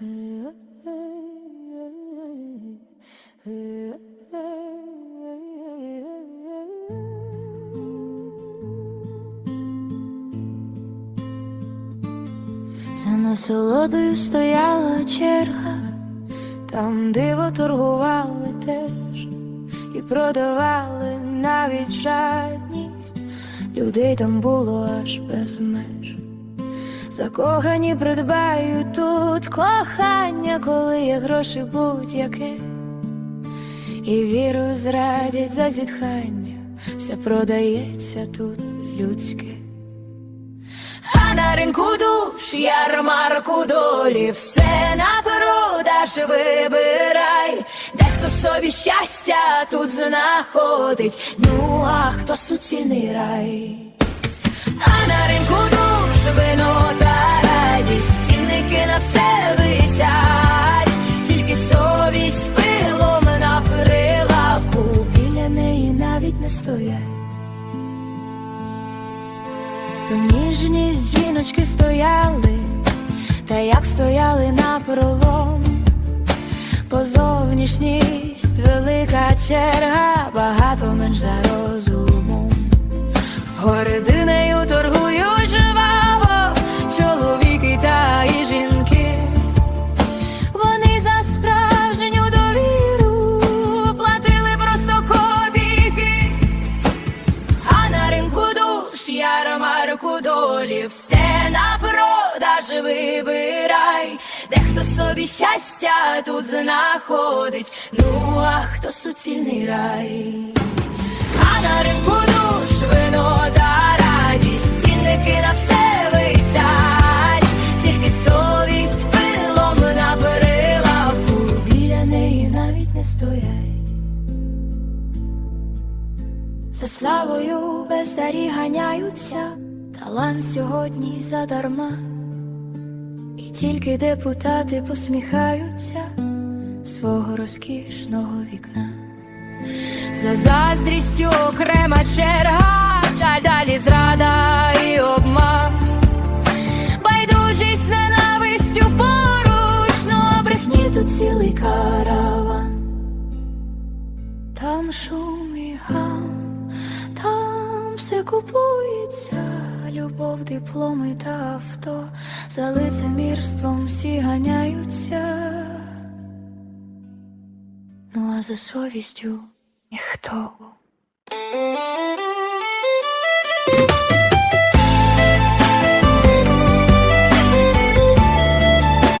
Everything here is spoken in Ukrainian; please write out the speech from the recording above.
За насолодою стояла черга, там диво торгували теж і продавали навіть жадність. Людей там було аж без меж. Закохані придбають тут кохання, коли є гроші будь-яке, і віру зрадять за зітхання, все продається тут людське. А на ринку душ, ярмарку долі, все на продаж вибирай, дехто собі щастя тут знаходить, ну а хто суцільний рай. А на ринку стоять. То ніжні жіночки стояли, та як стояли на пролом, позовнішність велика черга, багато менш за розумом. Ярмарку долі, все на продаж вибирай, дехто собі щастя тут знаходить, ну а хто суцільний рай. А на ринку душ вино та радість, цінники на все висять, тільки совість пилом на перилавку, біля неї навіть не стоять. За славою бездарі ганяються, талант сьогодні задарма, і тільки депутати посміхаються свого розкішного вікна. За заздрістю окрема черга, та далі зрада і обман. Байдужість ненавистю поруч, ну а брехні тут цілий караван. Там шум і гам, там все купується, любов, дипломи та авто, за лицемірством всі ганяються. Ну а за совістю ніхто.